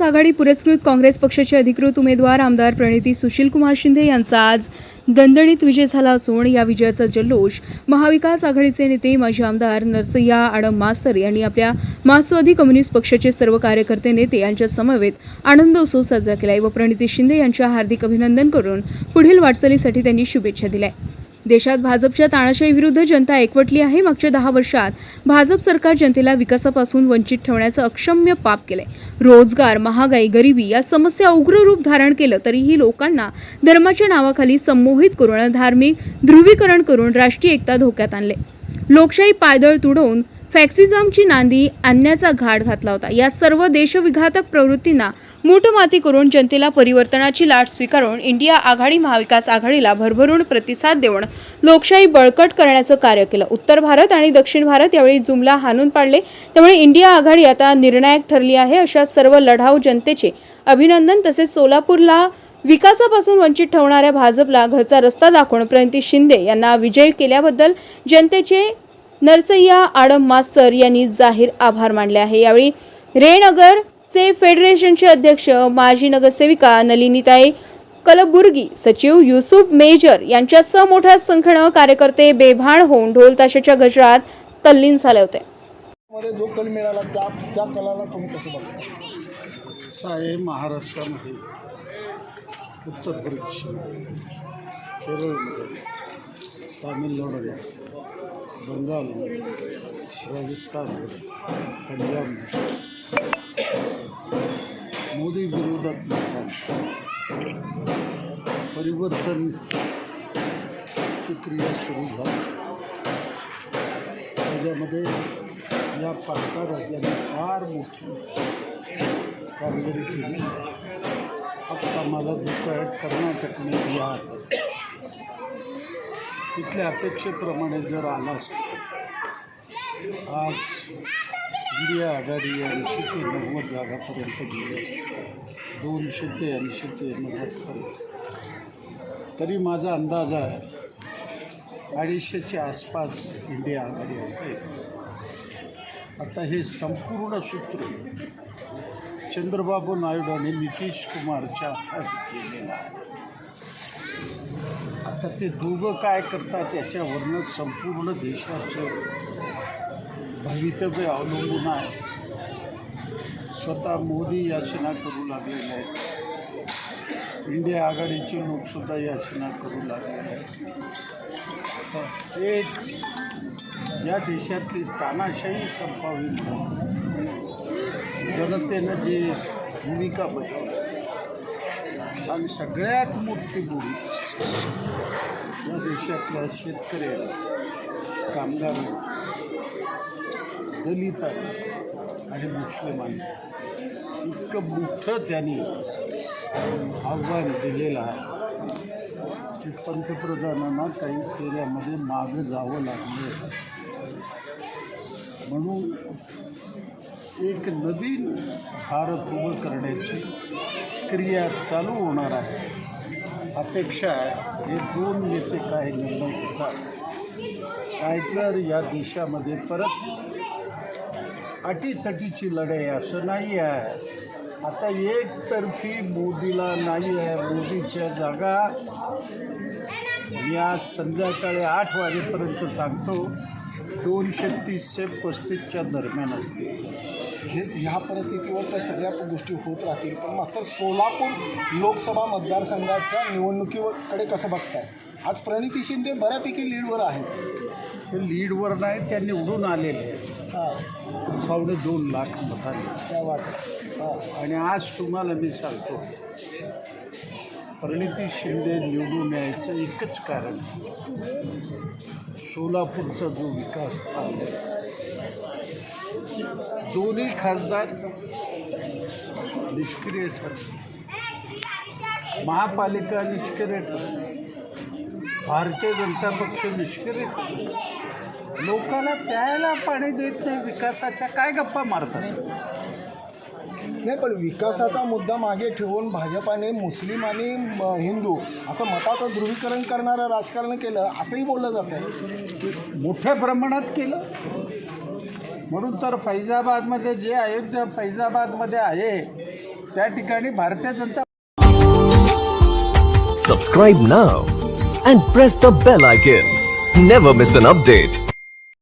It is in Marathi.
महाविकास आघाडी पुरस्कृत काँग्रेस पक्षाचे अधिकृत उमेदवार आमदार प्रणिती सुशीलकुमार शिंदे यांचा आज दणदणीत विजय झाला असून या विजयाचा जल्लोष महाविकास आघाडीचे नेते माजी आमदार नरसय्या आडम मास्तर यांनी आपल्या मार्क्सवादी कम्युनिस्ट पक्षाचे सर्व कार्यकर्ते नेते यांच्या समवेत आनंदोत्सव साजरा केलाय व प्रणिती शिंदे यांच्या हार्दिक अभिनंदन करून पुढील वाटचालीसाठी त्यांनी शुभेच्छा दिल्या. देशात भाजपच्या ताणाशाहीविरुद्ध जनता एकवटली आहे. मागच्या दहा वर्षात भाजप सरकार जनतेला विकासापासून वंचित ठेवण्याचं अक्षम्य पाप केलंय. रोजगार महागाई गरिबी या समस्या उग्र रूप धारण केलं तरीही लोकांना धर्माच्या नावाखाली संमोहित करून धार्मिक ध्रुवीकरण करून राष्ट्रीय एकता धोक्यात आणले लोकशाही पायदळ तुडवून फॅक्सिझमची नांदी आणण्याचा घाट घातला होता. या सर्व देशविघातक प्रवृत्तींना मूठमाती करून जनतेला परिवर्तनाची लाट स्वीकारून इंडिया आघाडी महाविकास आघाडीला भरभरून प्रतिसाद देऊन लोकशाही बळकट करण्याचं कार्य केलं. उत्तर भारत आणि दक्षिण भारत यावेळी जुमला हाणून पाडले. त्यामुळे इंडिया आघाडी आता निर्णायक ठरली आहे. अशा सर्व लढाऊ जनतेचे अभिनंदन तसेच सोलापूरला विकासापासून वंचित ठेवणाऱ्या भाजपला घरचा रस्ता दाखवून प्रणिती शिंदे यांना विजय केल्याबद्दल जनतेचे नरसय्या आडम मास्तर यांनी जाहीर आभार मानले आहे. यावेळी रेनगरचे फेडरेशनचे अध्यक्ष माजी नगरसेविका नलिनीताई कलबुर्गी सचिव युसुफ मेजर यांच्यासह मोठ्या संख्येनं कार्यकर्ते बेभान होऊन ढोल ताशाच्या गजरात तल्लीन झाले होते. मध्ये जो कल मिळाला त्या त्या कलाला तुम्ही कसं बघता? आहे महाराष्ट्रामध्ये उत्तर प्रदेश केरळमध्ये तामिळनाडूमध्ये बंगालमध्ये राजस्थानमध्ये पंजाबमध्ये मोदी मतदान परिवर्तन ची क्रिया सुरू झाली त्याच्यामध्ये या पाच सहा फार मोठी कामगिरी केली फक्त मला दुःख आहे कर्नाटकने बिहार तिथल्या अपेक्षेप्रमाणे जर आला असतं आज इंडिया आघाडी ऐंशी ते नव्वद जागापर्यंत गेली असते. दोनशे ते ऐंशी ते नव्वदपर्यंत तरी माझा अंदाज आहे अडीचशेच्या आसपास इंडिया आघाडी असेल. आता हे संपूर्ण सूत्र चंद्रबाबू नायडू आणि नितीश कुमारच्या हातात केलेलं आहे. आता ते दोघं काय करतात याच्यावरनं संपूर्ण देशाचं भवितव्य अवलंबून आहे. स्वतः मोदी याचना करू लागलेले आहेत. इंडिया आघाडीचे लोकसुद्धा याचना करू लागलेले आहेत. तर एक या देशातली तानाशाही संपावी म्हणून जनतेनं जी भूमिका बजावली आणि सगळ्यात मोठी भूमिका या देशातल्या शेतकऱ्याला कामगारांना दलितांना आणि मुस्लिमांना इतकं मोठं त्यांनी आव्हान दिलेलं आहे की पंतप्रधानांना काही फेऱ्यामध्ये मागं जावं लागलं. म्हणून एक नवीन भारत उभं करण्याची क्रिया चालू होणार आहे. अपेक्षा हे दोन नेते काय निर्णय घेतात. काय तर या देशामध्ये परत अटीतटीची लढाई असं नाही आहे. आता एकतर्फी मोदीला नाही आहे. मोदीच्या जागा मी आज संध्याकाळी आठ वाजेपर्यंत सांगतो. दोनशे तीसशे पस्तीसच्या दरम्यान असते हे ह्या परिस्थितीवर त्या सगळ्या गोष्टी होत राहतील. पण मास्तर सोलापूर लोकसभा मतदारसंघाच्या निवडणुकीकडे कसं बघताय? आज प्रणिती शिंदे बऱ्यापैकी लीडवर आहेत. ते लीडवर नाही त्या निवडून आलेले. हां. पावणे दोन लाख मतांनी. त्या वाट हां. आणि आज तुम्हाला मी सांगतो प्रणिती शिंदे निवडून यायचं एकच कारण सोलापूरचा जो विकास झाला दोन्ही खासदार निष्क्रिय ठरले. महापालिका निष्क्रिय ठरली. भारतीय जनता पक्ष निष्क्रिय ठरले. लोकांना प्यायला पाणी देत नाही विकासाच्या काय गप्पा मारतात? नाही पण विकासाचा मुद्दा मागे ठेवून भाजपाने मुस्लिम आणि म, हिंदू असं मताचं ध्रुवीकरण करणारं राजकारण केलं असंही बोललं जातं आहे मोठ्या प्रमाणात केलं. म्हणून तर फैजाबादमध्ये जे अयोध्या फैजाबादमध्ये आहे त्या ठिकाणी भारतीय जनता सबस्क्राईब ना and press the bell icon never miss an update